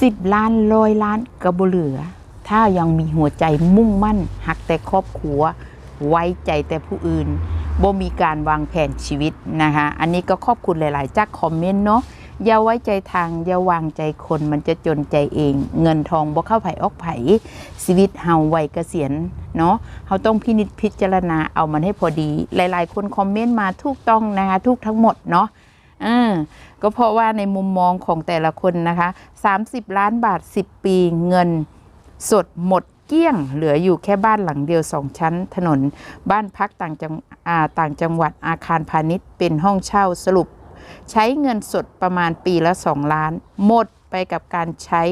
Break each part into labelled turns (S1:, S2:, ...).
S1: สิบล้านร้อยล้านก็บ่เหลือ ถ้ายังมีหัวใจมุ่งมั่น หักแต่ครอบครัว ไว้ใจแต่ผู้อื่นบ่มีการวางแผนชีวิตนะคะ อันนี้ก็ขอบคุณหลาย ๆ จากคอมเมนต์เนาะอย่าไว้ใจทาง อย่าวางใจคนมันจะจนใจเอง เงินทองบ่เข้าไผออกไผชีวิตเฮาไวเกษียณเนาะเฮาต้องพินิจพิจารณาเอามันให้พอดี หลาย ๆ คนคอมเมนต์มาถูกต้องนะคะถูกทั้งหมดเนาะ ออก็เพราะว่าในมุมมองของแต่ละคนนะคะ 30 ล้านบาท 10 ปีเงินสดหมดเกลี้ยง เหลืออยู่แค่บ้านหลังเดียวสองชั้นถนน บ้านพักต่างจังอาต่างจังหวัดอาคารพาณิชย์เป็นห้องเช่าสรุป ใช้เงินสดประมาณปีละ 2 ล้าน หมดไปกับการใช้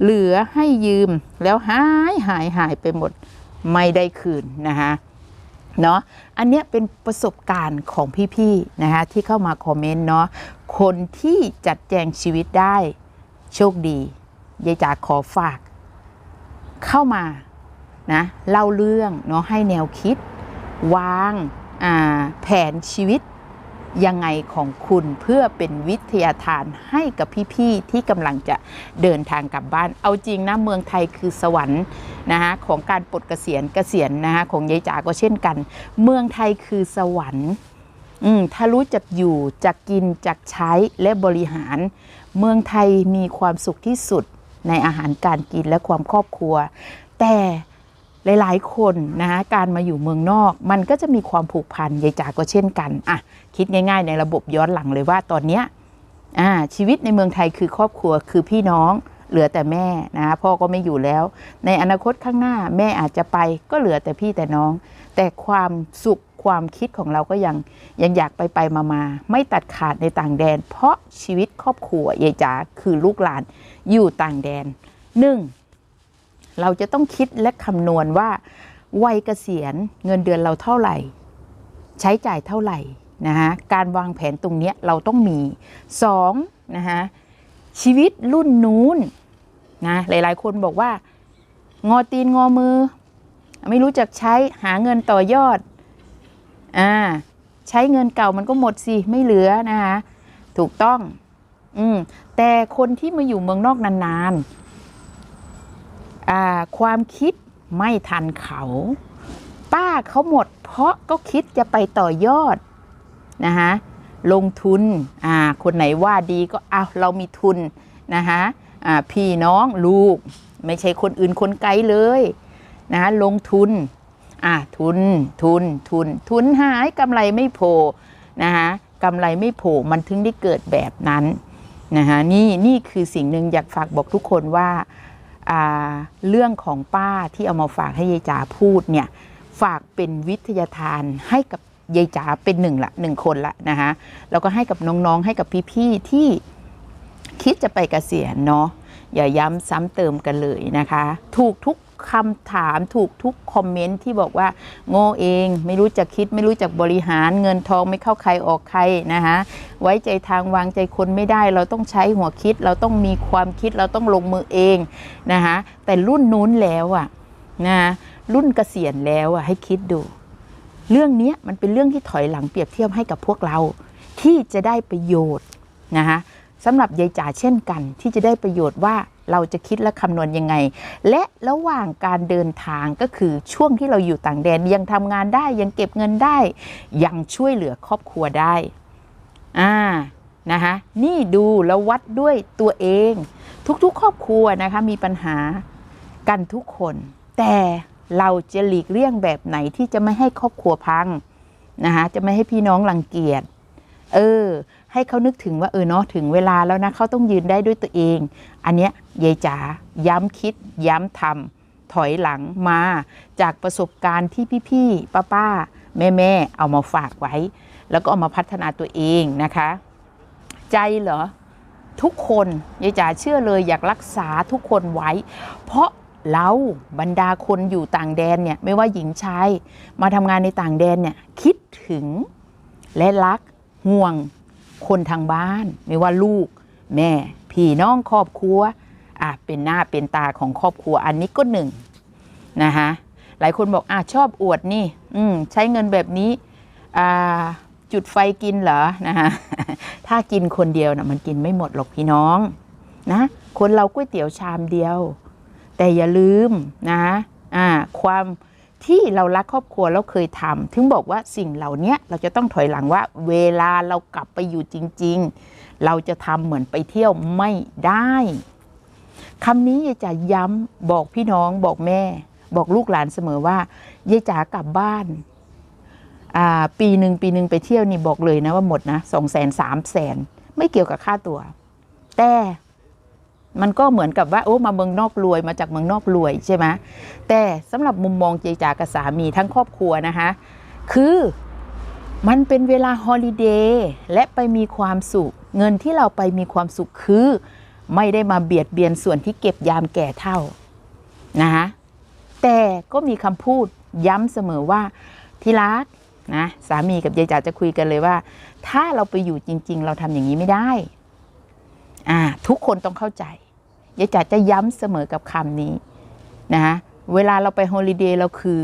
S1: เหลือให้ยืมแล้วหายหายหายไปหมดไม่ได้คืนนะคะ เนาะอันเนี้ยเป็นประสบการณ์ของพี่ๆนะคะที่เข้ามาคอมเมนต์เนาะคนที่จัดแจงชีวิตได้โชคดียายจ๋าขอฝาก เข้ามานะเล่าเรื่องเนาะให้แนวคิด วางแผนชีวิต ยังไงของคุณเพื่อเป็นวิทยาทานให้กับพี่ๆที่กำลังจะเดินทางกลับบ้าน เอาจริงนะเมืองไทยคือสวรรค์นะคะของการปลดเกษียณเกษียณนะคะของยายจ๋าก็เช่นกัน เมืองไทยคือสวรรค์อืมถ้ารู้จักอยู่จักกินจักใช้และบริหาร เมืองไทยมีความสุขที่สุดในอาหารการกินและความครอบครัว แต่ หลายๆ คนนะคะการมาอยู่เมืองนอก มันก็จะมีความผูกพันยายจ๋าก็เช่นกันอะคิดง่ายๆ ในระบบย้อนหลังเลยว่าตอนเนี้ยอ่าชีวิตในเมืองไทยคือครอบครัวคือพี่น้องเหลือแต่แม่นะคะพ่อก็ไม่อยู่แล้ว ในอนาคตข้างหน้าแม่อาจจะไปก็เหลือแต่พี่แต่น้อง แต่ความสุขความคิดของเราก็ยังยังอยากไปไปมามาไม่ตัดขาดในต่างแดน เพราะชีวิตครอบครัวยายจ๋าคือลูกหลานอยู่ต่างแดนหนึ่ง เราจะต้องคิดและคำนวณว่าวัยเกษียณเงินเดือนเราเท่าไหร่ ใช้จ่ายเท่าไหร่นะคะการวางแผนตรงนี้เราต้องมีสองนะคะชีวิตรุ่นนู้นนะหลายๆ คนบอกว่า งอตีนงอมือ ไม่รู้จักใช้หาเงินต่อยอดอ่าใช้เงินเก่ามันก็หมดสิ ไม่เหลือนะคะถูกต้องอืมแต่คนที่มาอยู่เมืองนอกนานๆ ความคิดไม่ทันเขา ป้าเขาหมด เพราะก็คิดจะไปต่อยอดนะคะลงทุนอ่าคนไหนว่าดีก็เอาเรามีทุนนะคะอ่าพี่น้องลูก ไม่ใช่คนอื่นคนไกลเลยนะคะลงทุนอ่าทุนทุนทุน ทุนหายกำไรไม่โผล่นะคะกำไรไม่โผล่มันถึงได้เกิดแบบนั้นนะคะนี่นี่คือสิ่งหนึ่งอยากฝากบอกทุกคนว่าอ่า เรื่องของป้าที่เอามาฝากให้ยายจ๋าพูดเนี่ยฝากเป็นวิทยาทานให้กับยายจ๋าเป็นหนึ่งละหนึ่งคนละนะคะแล้วก็ให้กับน้องๆให้กับพี่ๆที่คิดจะไปเกษียณเนาะ อย่าย้ำซ้ำเติมกันเลยนะคะ ถูกทุกคำถามถูกทุกคอมเมนต์ที่บอกว่า โง่เองไม่รู้จักคิดไม่รู้จักบริหารเงินทองไม่เข้าใครออกใครนะคะไว้ใจทางวางใจคนไม่ได้ เราต้องใช้หัวคิด เราต้องมีความคิดเราต้องลงมือเองนะคะแต่รุ่นนู้นแล้วอะนะรุ่นเกษียณแล้วอะให้คิดดู เรื่องเนี้ยมันเป็นเรื่องที่ถอยหลังเปรียบเทียบให้กับพวกเราที่จะได้ประโยชน์นะคะ สำหรับยายจ๋าเช่นกัน ที่จะได้ประโยชน์ว่าเราจะคิดและคำนวณยังไง และระหว่างการเดินทางก็คือช่วงที่เราอยู่ต่างแดนยังทำงานได้ยังเก็บเงินได้ ยังช่วยเหลือครอบครัวได้อ่านะคะนี่ดูแล้ววัดด้วยตัวเอง ทุกๆ ครอบครัวนะคะมีปัญหากันทุกคน แต่เราจะหลีกเลี่ยงแบบไหนที่จะไม่ให้ครอบครัวพังนะคะจะไม่ให้พี่น้องรังเกียจ เออ ให้เขานึกถึงว่าเออเนาะถึงเวลาแล้วนะเขาต้องยืนได้ด้วยตัวเอง อันเนี้ยยายจ๋าย้ำคิด ย้ำทำถอยหลังมาจากประสบการณ์ที่พี่ๆป้าป้าๆแม่แม่ๆเอามาฝากไว้ แล้วก็เอามาพัฒนาตัวเองนะคะ ใจเหรอทุกคนยายจ๋าเชื่อเลยอยากรักษาทุกคนไว้ เพราะเราบรรดาคนอยู่ต่างแดนเนี่ยไม่ว่าหญิงชายมาทำงานในต่างแดนเนี่ยคิดถึงและรัก ห่วงคนทางบ้าน ไม่ว่าลูก แม่ พี่น้องครอบครัวอะเป็นหน้าเป็นตาของครอบครัวอันนี้ก็หนึ่งนะคะหลายคนบอกอะชอบอวดนี่ อืมใช้เงินแบบนี้อ่าจุดไฟกินเหรอนะคะถ้ากินคนเดียวนะมันกินไม่หมดหรอกพี่น้องนะคนเราก๋วยเตี๋ยวชามเดียว แต่อย่าลืมนะอ่าความ ที่เรารักครอบครัวเราเคยทำถึงบอกว่าสิ่งเหล่านี้เราจะต้องถอยหลังว่า เวลาเรากลับไปอยู่จริง ๆ เราจะทำเหมือนไปเที่ยวไม่ได้คำนี้ยายจ๋าย้ำบอกพี่น้องบอกแม่ บอกลูกหลานเสมอว่ายายจ๋ากลับบ้านปีหนึ่งปีหนึ่งไปเที่ยวนี่บอกเลยนะว่าหมดนะสองแสนสามแสนไม่เกี่ยวกับค่าตัว แต่ มันก็เหมือนกับว่าโอ้มาเมืองนอกรวยมาจากเมืองนอกรวยใช่ไหมแต่สำหรับมุมมองเจจากับสามีทั้งครอบครัวนะคะ คือมันเป็นเวลาฮอลิเดย์และไปมีความสุข เงินที่เราไปมีความสุขคือ ไม่ได้มาเบียดเบียนส่วนที่เก็บยามแก่เท่านะคะแต่ก็มีคำพูดย้ำเสมอว่าที่รักนะสามีกับยายจ๋าจะคุยกันเลยว่า ถ้าเราไปอยู่จริง ๆ เราทำอย่างนี้ไม่ได้ อ่าทุกคนต้องเข้าใจยายจ๋าจะย้ำเสมอกับคำนี้นะคะเวลาเราไปฮอลิเดย์เราคือ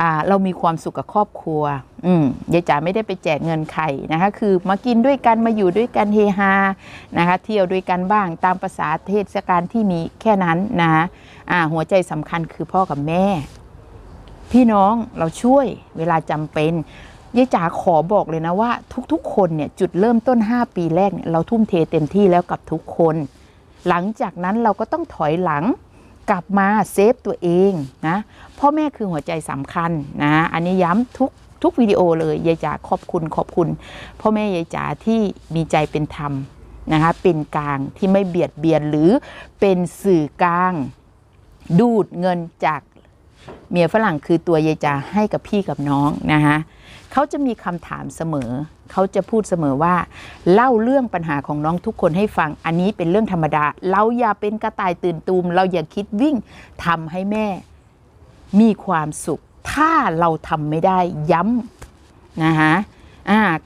S1: อ่าเรามีความสุขกับครอบครัวอืมยายจ๋าไม่ได้ไปแจกเงินใครนะคะคือมากินด้วยกันมาอยู่ด้วยกันเฮฮานะคะเที่ยวด้วยกันบ้างตามภาษาเทศกาลที่มีแค่นั้นนะคะอ่าหัวใจสำคัญคือพ่อกับแม่ พี่น้องเราช่วยเวลาจำเป็น ยายจ๋าขอบอกเลยนะว่า ทุกๆ คนเนี่ยจุดเริ่มต้น 5 ปีแรกเนี่ยเราทุ่มเทเต็มที่แล้วกับทุกคน หลังจากนั้นเราก็ต้องถอยหลังกลับมาเซฟตัวเองนะพ่อแม่คือหัวใจสำคัญนะอันนี้ย้ำทุกทุกวิดีโอเลยยายจ๋าขอบคุณขอบคุณ พ่อแม่ยายจ๋าที่มีใจเป็นธรรมนะคะเป็นกลางที่ไม่เบียดเบียนหรือเป็นสื่อกลาง ดูดเงินจากเมียฝรั่งคือตัวยายจ๋าให้กับพี่กับน้องนะคะ เขาจะมีคำถามเสมอ เขาจะพูดเสมอว่า เล่าเรื่องปัญหาของน้องทุกคนให้ฟัง อันนี้เป็นเรื่องธรรมดา เราอย่าเป็นกระต่ายตื่นตูม เราอย่าคิดวิ่งทำให้แม่มีความสุข ถ้าเราทำไม่ได้ย้ำนะคะ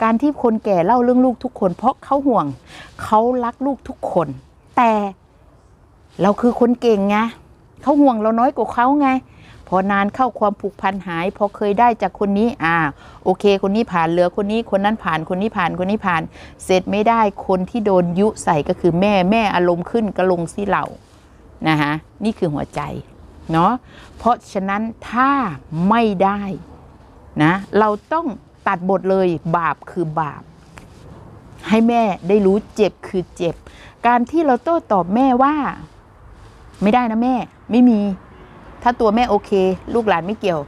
S1: การที่คนแก่เล่าเรื่องลูกทุกคน เพราะเขาห่วง เขารักลูกทุกคน แต่เราคือคนเก่งไงเขาห่วงเราน้อยกว่าเขาไง พอนานเข้าความผูกพันหาย พอเคยได้จากคนนี้อ่าโอเค คนนี้ผ่านเหลือคนนี้คนนั้นผ่านคนนี้ผ่านคนนี้ผ่าน เสร็จไม่ได้คนที่โดนยุใส่ก็คือแม่แม่อารมณ์ขึ้นก็ลงที่เรานะคะนี่คือหัวใจเนาะเพราะฉะนั้นถ้าไม่ได้นะเราต้องตัดบทเลยบาปคือบาป ให้แม่ได้รู้เจ็บคือเจ็บ การที่เราโต้ตอบแม่ว่า ไม่ได้นะแม่ ไม่มี ถ้าตัวแม่โอเค ลูกหลานไม่เกี่ยว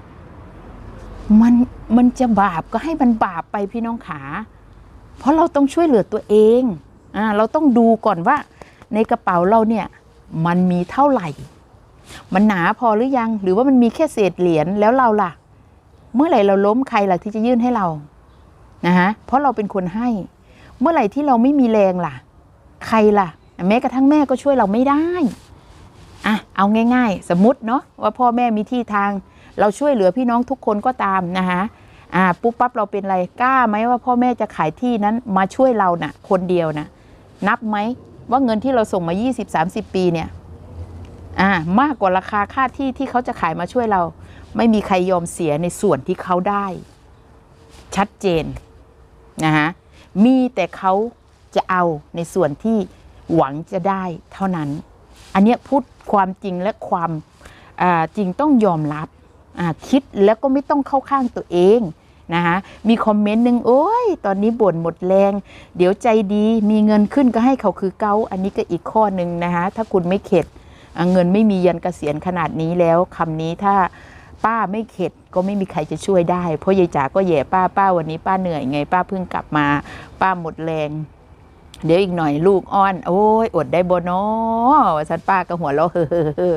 S1: มันมันจะบาปก็ให้มันบาปไปพี่น้องขา เพราะเราต้องช่วยเหลือตัวเองอ่าเราต้องดูก่อนว่า ในกระเป๋าเราเนี่ยมันมีเท่าไหร่ มันหนาพอหรือยัง หรือว่ามันมีแค่เศษเหรียญแล้วเราล่ะ เมื่อไหร่เราล้มใครล่ะที่จะยื่นให้เรานะฮะเพราะเราเป็นคนให้ เมื่อไหร่ที่เราไม่มีแรงล่ะ ใครล่ะ แม้กระทั่งแม่ก็ช่วยเราไม่ได้ อะเอาง่าย ๆ สมมติเนาะว่าพ่อแม่มีที่ทาง เราช่วยเหลือพี่น้องทุกคนก็ตามนะคะอ่าปุ๊บปั๊บเราเป็นอะไรกล้าไหมว่าพ่อแม่จะขายที่นั้นมาช่วยเรานะ่ะ คนเดียวนะนับไหมว่าเงินที่เราส่งมา 20-30 ปีเนี่ยอ่ามากกว่าราคาค่าที่ที่เขาจะขายมาช่วยเรา ไม่มีใครยอมเสียในส่วนที่เขาได้ ชัดเจนนะคะมีแต่เขาจะเอาในส่วนที่หวังจะได้เท่านั้น อันเนี้ยพูด ความจริงและความจริงต้องยอมรับคิดแล้วก็ไม่ต้องเข้าข้างตัวเองนะคะมีคอมเมนต์หนึ่งโอ้ย ตอนนี้บ่นหมดแรง เดี๋ยวใจดีมีเงินขึ้นก็ให้เขาคือเกาอันนี้ก็อีกข้อหนึ่งนะคะถ้าคุณไม่เข็ดเงินไม่มียันเกษียณขนาดนี้แล้วคำนี้ถ้าป้าไม่เข็ดก็ไม่มีใครจะช่วยได้ เพราะยายจ๋าก็แย่ป้าป้าวันนี้ป้าเหนื่อยไง ป้าเพิ่งกลับมา ป้าหมดแรง เดี๋ยวอีกหน่อยลูกอ้อน โอ้ยอดได้บนาะว่าสันป้าก็หัวเราะเฮ้อ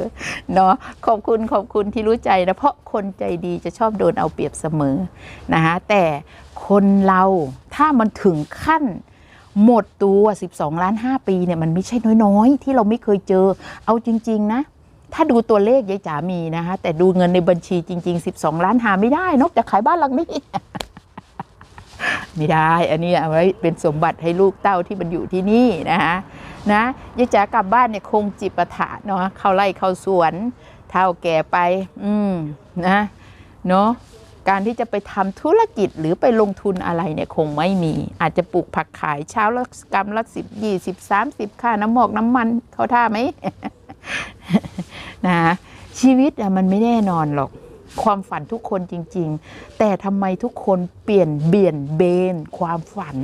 S1: เนาะขอบคุณขอบคุณที่รู้ใจนะ เพราะคนใจดีจะชอบโดนเอาเปรียบเสมอนะคะแต่คนเราถ้ามันถึงขั้นหมดตัว 12 ล้าน 5 ปีเนี่ยมันไม่ใช่น้อยๆ ที่เราไม่เคยเจอ เอาจริง ๆ นะ ถ้าดูตัวเลขยายจ๋ามีนะคะแต่ดูเงินในบัญชีจริง ๆ 12 ล้านหาไม่ได้ นอกจากขายบ้านหลังนี้ ไม่ได้ อันนี้เอาไว้เป็นสมบัติให้ลูกเต้าที่มันอยู่ที่นี่นะคะนะยายจ๋ากลับบ้านเนี่ยคงจิปาถะเนาะเข้าไร่เข้าสวน เท่าแก่ไป อืมนะเนาะการที่จะไปทำธุรกิจหรือไปลงทุนอะไรเนี่ยคงไม่มี อาจจะปลูกผักขายเช้าละกรัมละสิบยี่สิบสามสิบค่าน้ำหมอกน้ำมันเขาท่าไหมนะชีวิตอะมันไม่แน่นอนหรอก ความฝันทุกคนจริง ๆ แต่ทำไมทุกคนเปลี่ยนเบี่ยนเบนความฝัน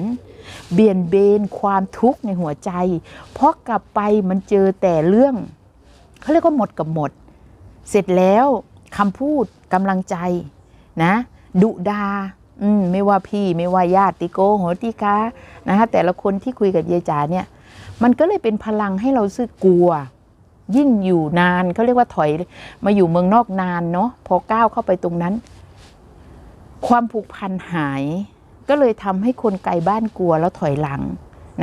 S1: เบี่ยนเบนความทุกข์ในหัวใจ เพราะกลับไปมันเจอแต่เรื่องเขาเรียกว่าหมดกับหมด เสร็จแล้วคำพูดกำลังใจนะดุดาอืมไม่ว่าพี่ไม่ว่าญาติโกโหติกานะคะแต่ละคนที่คุยกับยายจ๋าเนี่ย มันก็เลยเป็นพลังให้เราสึกกลัว ยิ่งอยู่นานเขาเรียกว่าถอยมาอยู่เมืองนอกนานเนาะพอก้าวเข้าไปตรงนั้น ความผูกพันหาย ก็เลยทำให้คนไกลบ้านกลัวแล้วถอยหลัง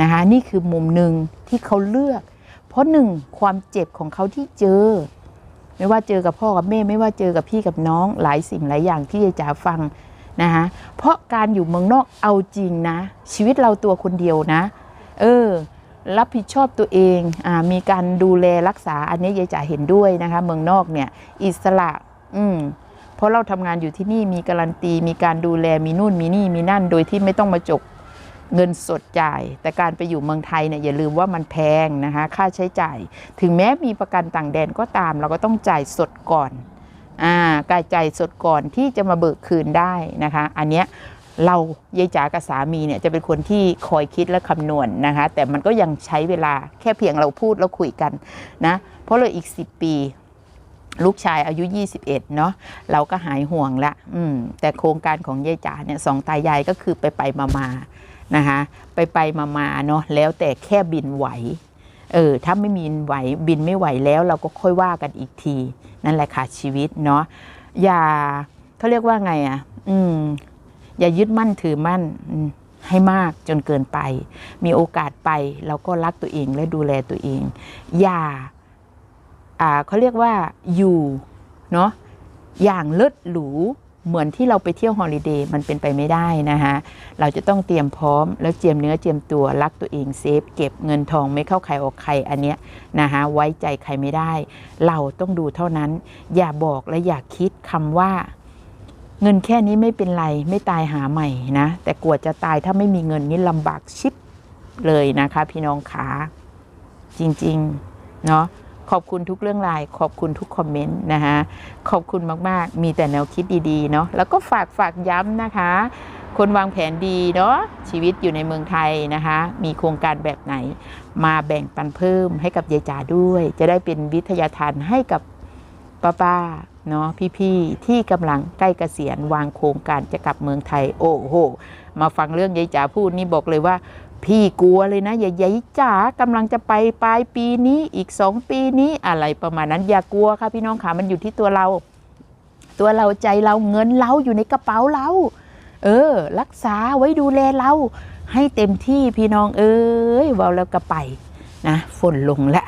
S1: นะคะนี่คือมุมหนึ่งที่เขาเลือก เพราะหนึ่งความเจ็บของเขาที่เจอ ไม่ว่าเจอกับพ่อกับแม่ ไม่ว่าเจอกับพี่กับน้อง หลายสิ่งหลายอย่างที่ยายจ๋าฟังนะคะเพราะการอยู่เมืองนอกเอาจริงนะ ชีวิตเราตัวคนเดียวนะ เออ รับผิดชอบตัวเองอมีการดูแลรักษาอันนี้ยายจ๋าเห็นด้วยนะคะ เมืองนอกเนี่ย อิสระ อืมเพราะเราทำงานอยู่ที่นี่มีการันตี มีการดูแลมีนู่นมีนี่มีนั่น โดยที่ไม่ต้องมาจกเงินสดจ่าย แต่การไปอยู่เมืองไทยเนี่ยอย่าลืมว่ามันแพงนะคะ ค่าใช้จ่าย ถึงแม้มีประกันต่างแดนก็ตาม เราก็ต้องจ่ายสดก่อน อ่ากายจ่ายสดก่อนที่จะมาเบิกคืนได้นะคะ อันเนี้ย เรายายจ๋ากับสามีเนี่ยจะเป็นคนที่คอยคิดและคำนวณนะคะ แต่มันก็ยังใช้เวลาแค่เพียงเราพูดแล้วคุยกันนะ เพราะเลยอีก 10 ปี ลูกชายอายุ 21 เนาะเราก็หายห่วงละอืมแต่โครงการของยายจ๋าเนี่ยสองตายายก็คือไปไปมามานะคะไปไปมามาเนาะแล้วแต่แค่บินไหวเออถ้าไม่มีไหวบินไม่ไหวแล้วเราก็ค่อยว่ากันอีกที นั่นแหละค่ะชีวิตเนาะอย่าเขาเรียกว่าไงอะ อืม อย่ายึดมั่นถือมั่นให้มากจนเกินไป มีโอกาสไปเราก็รักตัวเองและดูแลตัวเอง อย่าอ่าเขาเรียกว่าอยู่เนาะอย่างเลิศหรูเหมือนที่เราไปเที่ยวฮอลิเดย์มันเป็นไปไม่ได้นะคะเราจะต้องเตรียมพร้อม แล้วเจียมเนื้อเจียมตัวรักตัวเองเซฟ เก็บเงินทองไม่เข้าใครออกใครอันเนี้ยนะคะไว้ใจใครไม่ได้ เราต้องดูเท่านั้น อย่าบอกและอย่าคิดคำว่า เงินแค่นี้ไม่เป็นไรไม่ตายหาใหม่นะ แต่กลัวจะตายถ้าไม่มีเงินนี่ลำบากชิบเลยนะคะ พี่น้องขาจริงๆเนาะขอบคุณทุกเรื่องรายขอบคุณทุกคอมเมนต์นะคะขอบคุณมากๆ มีแต่แนวคิดดีๆเนาะแล้วก็ฝากฝากย้ำนะคะ คนวางแผนดีเนาะชีวิตอยู่ในเมืองไทยนะคะ มีโครงการแบบไหน มาแบ่งปันเพิ่มให้กับยายจ๋าด้วย จะได้เป็นวิทยาทานให้กับป้าป้าๆ เนาะพี่ๆที่กำลังใกล้เกษียณวางโครงการจะกลับเมืองไทย โอ้โห มาฟังเรื่องยายจ๋าพูดนี่บอกเลยว่า พี่กลัวเลยนะอย่ายายจ๋ากำลังจะไปปลายปีนี้อีกสองปีนี้อะไรประมาณนั้นอย่ากลัวค่ะพี่น้องค่ะมันอยู่ที่ตัวเรา ตัวเราใจเราเงินเราอยู่ในกระเป๋าเรา เออ รักษาไว้ดูแลเรา ให้เต็มที่พี่น้องเอ้ยเว่าแล้วก็ไปนะฝนลงแล้ว